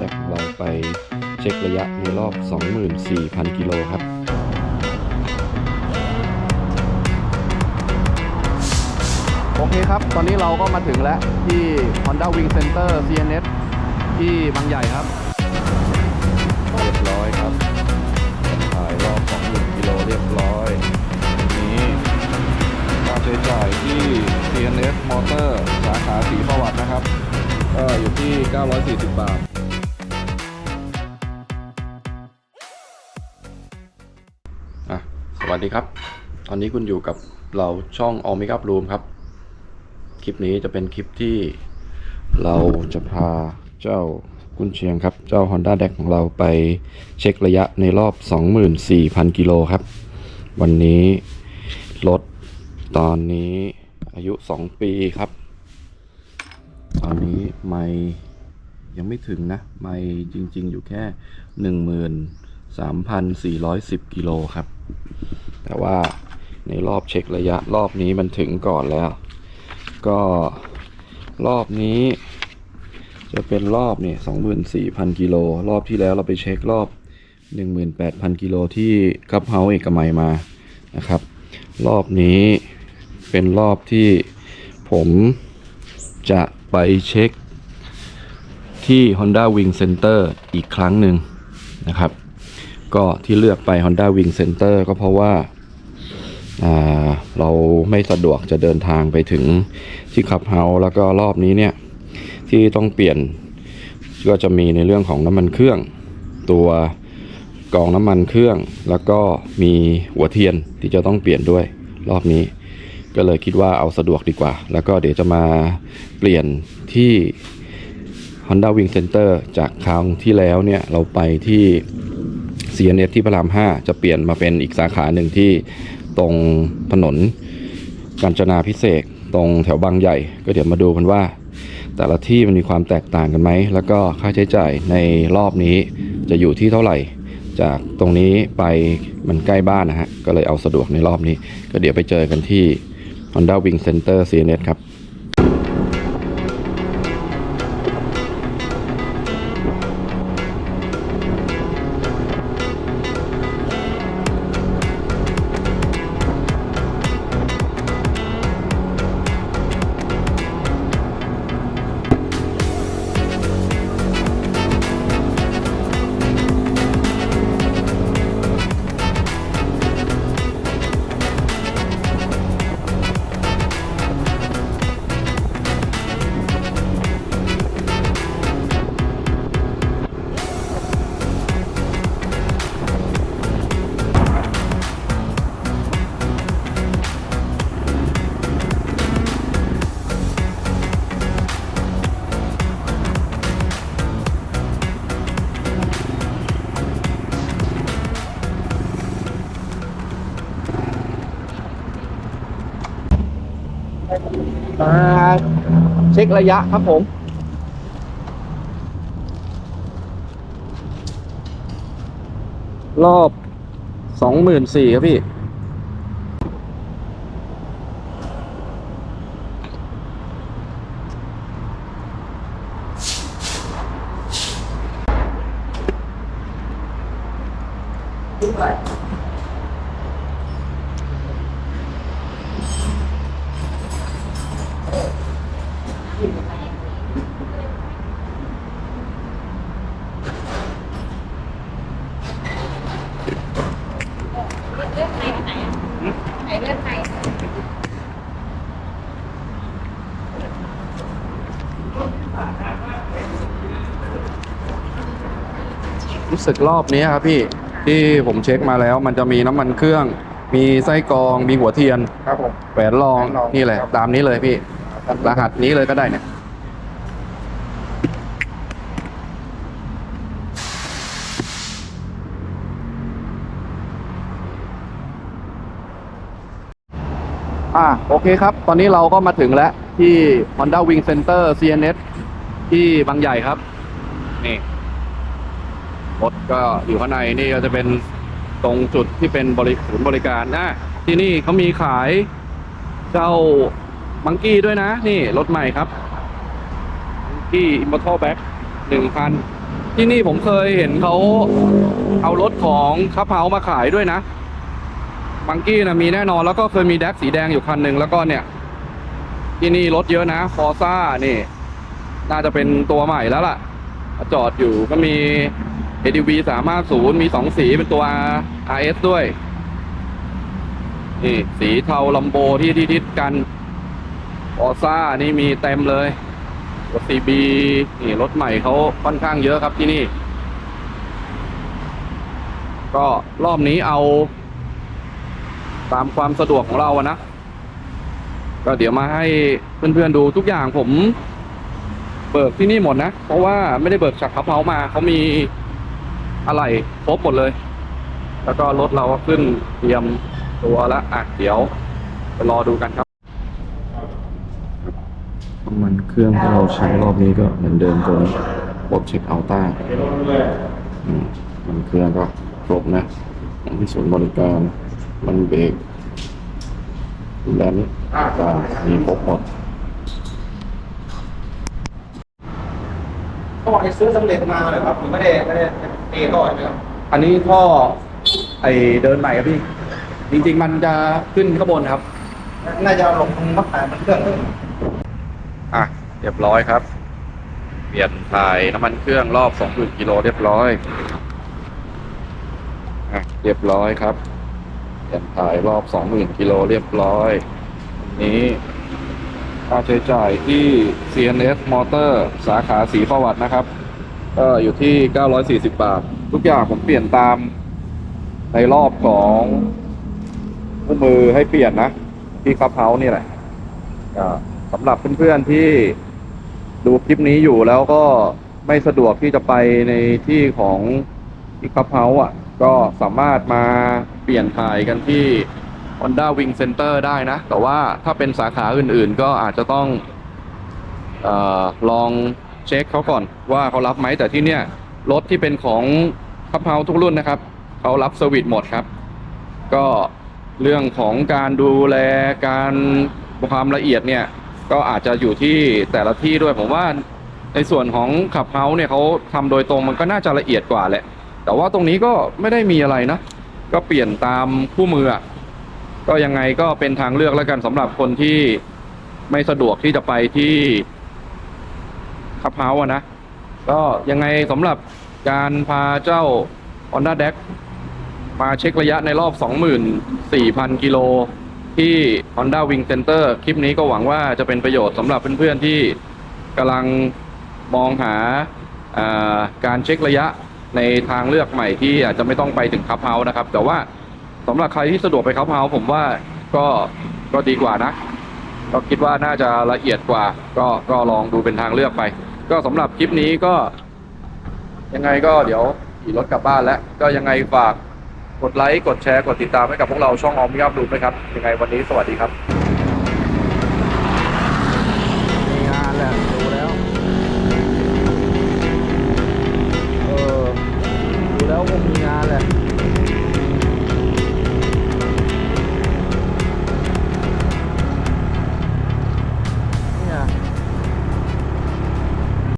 แดกของเราไปเช็คระยะในรอบ 24,000 กิโลครับโอเคครับ ตอนนี้เราก็มาถึงแล้วที่ Honda Wing Center CNS ที่บางใหญ่ครับ เรียบร้อยครับถ่ายรอบ 20,000 กิโลเรียบร้อยนี้ค่าใช้จ่ายที่ CNS Motor สาขาสีประวัตินะครับ ก็อยู่ที่ 940 บาท วัสดีครับ ตอนนี้คุณอยู่กับเราช่อง o m e g a Room ครับ คลิปนี้จะเป็นคลิปที่เราจะพาเจ้ากุนเชียงครับ เจ้า Honda d e c ของเราไปเช็คระยะในรอบ 24,000 กิโลครับ วันนี้รถตอนนี้อายุ 2 ปีครับ ตอนนี้ไม่ยังไม่ถึงนะ ไม่จริง ๆ อยู่แค่ 13,410 กิโลครับ แต่ว่าในรอบเช็คระยะรอบนี้มันถึงก่อนแล้ว ก็รอบนี้จะเป็นรอบเนี่ย24,000กิโล รอบที่แล้วเราไปเช็ครอบ18,000กิโลที่คับเฮาเอกมัยมานะครับ รอบนี้เป็นรอบที่ผมจะไปเช็คที่ Honda Wing Center อีกครั้งหนึ่งนะครับ ก็ที่เลือกไป Honda Wing Center ก็เพราะว่า เราไม่สะดวกจะเดินทางไปถึงที่ขับเฮาแล้วก็รอบนี้เนี่ยที่ต้องเปลี่ยนก็จะมีในเรื่องของน้ำมันเครื่อง ตัวกองน้ำมันเครื่อง แล้วก็มีหัวเทียนที่จะต้องเปลี่ยนด้วยรอบนี้ ก็เลยคิดว่าเอาสะดวกดีกว่า แล้วก็เดี๋ยวจะมาเปลี่ยนที่ Honda Wing Center จากคราวที่แล้วเนี่ยเราไปที่ CNS ที่พระราม 5 จะเปลี่ยนมาเป็นอีกสาขาหนึ่งที่ ตรงถนนกาญจนาพิเศษตรงแถวบางใหญ่ ก็เดี๋ยวมาดูกันว่า แต่ละที่มันมีความแตกต่างกันไหม แล้วก็ค่าใช้จ่ายในรอบนี้จะอยู่ที่เท่าไหร่ จากตรงนี้ไปมันใกล้บ้านนะฮะ ก็เลยเอาสะดวกในรอบนี้ ก็เดี๋ยวไปเจอกันที่ Honda Wing Center CNS ครับ มาเช็คระยะครับผม รอบสองหมื่นสี่ครับพี่เลือกไหนไหนไหนเลือกไหน รู้ สึกรอบนี้ครับพี่ที่ผมเช็คมาแล้ว มันจะมีน้ำมันเครื่อง มีไส้กรองมีหัวเทียนครับผม แหวนรองแหวนรองนี่แหละ ครับ ตามนี้เลยพี่ รหัสนี้เลยก็ได้เนี่ยอ่าโอเคครับ ตอนนี้เราก็มาถึงแล้วที่ Honda Wing Center CNS ที่บางใหญ่ครับ นี่ รถก็อยู่ข้างในนี่ก็จะเป็นตรงจุดที่เป็นบริศูนย์บริการนะที่นี่เขามีขายเจ้ามังกี้ด้วยนะ นี่รถใหม่ครับมังกี้ Immortal Back หนึ่งพันที่นี่ผมเคยเห็นเขาเอารถของคับเฮามาขายด้วยนะมังกี้นะมีแน่นอนแล้วก็เคยมีแดกสีแดงอยู่คันหนึ่งแล้วก็เนี่ย ที่นี่รถเยอะนะฟอร์ซ่านี่ น่าจะเป็นตัวใหม่แล้วล่ะ จอดอยู่ก็มี ADV 350มีสองสีเป็นตัว RS ด้วย นี่ สีเทาลัมโบที่ที่ทิศกันฟอซ่านี่มีเต็มเลยรถ CB นี่รถใหม่เขาค่อนข้างเยอะครับที่นี่ ก็รอบนี้เอา ตามความสะดวกของเราอะนะ ก็เดี๋ยวมาให้เพื่อนๆดูทุกอย่างผมเบิกที่นี่หมดนะ เพราะว่าไม่ได้เบิกจากคับเฮามาเขามี อะไรครบหมดเลย แล้วก็รถเราก็ขึ้นเตรียมตัวแล้วอะเดี๋ยวไปรอดูกันครับน้ำมันเครื่องที่เราใช้รอบนี้ก็เหมือนเดิมตรงบทเช็คเอาต้าอืมมันเครื่องก็ครบนะที่ศูนย์บริการ มันเบรกแลนด์ต่างมีครบหมด ท่อที่ซื้อสำเร็จมาเลยครับผมไม่ได้ไม่ได้เตะท่อใช่ไหมครับอันนี้ท่อไอเดินใหม่ครับพี่ จริง ๆ มันจะขึ้นข้างบนครับ น่าจะเอาลงตรงมัดแต่มันเครื่องอะเรียบร้อยครับ เปลี่ยนถ่ายน้ำมันเครื่องรอบ20,000กิโลเรียบร้อยอะเรียบร้อยครับเปลี่ยนถ่ายรอบ20,000กิโลเรียบร้อยอันนี้ ค่าใช้จ่ายที่ CNS Motor สาขาสีประวัตินะครับ ก็อยู่ที่ 940 บาท ทุกอย่างผมเปลี่ยนตามในรอบของคู่มือให้เปลี่ยนนะ ที่คับเฮาส์นี่แหละสำหรับเพื่อนๆที่ดูคลิปนี้อยู่แล้วก็ไม่สะดวกที่จะไปในที่ของที่คับเฮาส์อะ ก็สามารถมาเปลี่ยนถ่ายกันที่ Honda Wing Center ได้นะ แต่ว่าถ้าเป็นสาขาอื่นๆ ก็อาจจะต้องออลองเช็คเขาก่อนว่าเขารับไหมแต่ที่เนี่ยรถที่เป็นของคับเฮาทุกรุ่นนะครับเขารับเซอร์วิสหมดครับ ก็เรื่องของการดูแลการความละเอียดเนี่ย ก็อาจจะอยู่ที่แต่ละที่ด้วยผมว่าในส่วนของขับเฮาเนี่ยเขาทำโดยตรงมันก็น่าจะละเอียดกว่าแหละ แต่ว่าตรงนี้ก็ไม่ได้มีอะไรนะ ก็เปลี่ยนตามคู่มืออ ก็ยังไงก็เป็นทางเลือกแล้วกันสำหรับคนที่ไม่สะดวกที่จะไปที่คับเฮาอะนะ ก็ยังไงสำหรับการพาเจ้า Honda d e c มาเช็คระยะในรอบ 24,000 กิโล ที่ Honda Wing Center คลิปนี้ก็หวังว่าจะเป็นประโยชน์สำหรับเพื่อนๆที่กำลังมองหาาการเช็คระยะในทางเลือกใหม่ที่อาจจะไม่ต้องไปถึงคับเฮานะครับ แต่ว่า สำหรับใครที่สะดวกไปคับเฮาผมว่าก็ก็ดีกว่านะ ก็คิดว่าน่าจะละเอียดกว่า ก็ก็ลองดูเป็นทางเลือกไป ก็สำหรับคลิปนี้ก็ ยังไงก็เดี๋ยวขี่รถกลับบ้านแล้ว ก็ยังไงฝากกดไลค์ กดแชร์ กดติดตามให้กับพวกเราช่องออมยับดูด้วยครับ ยังไงวันนี้สวัสดีครับ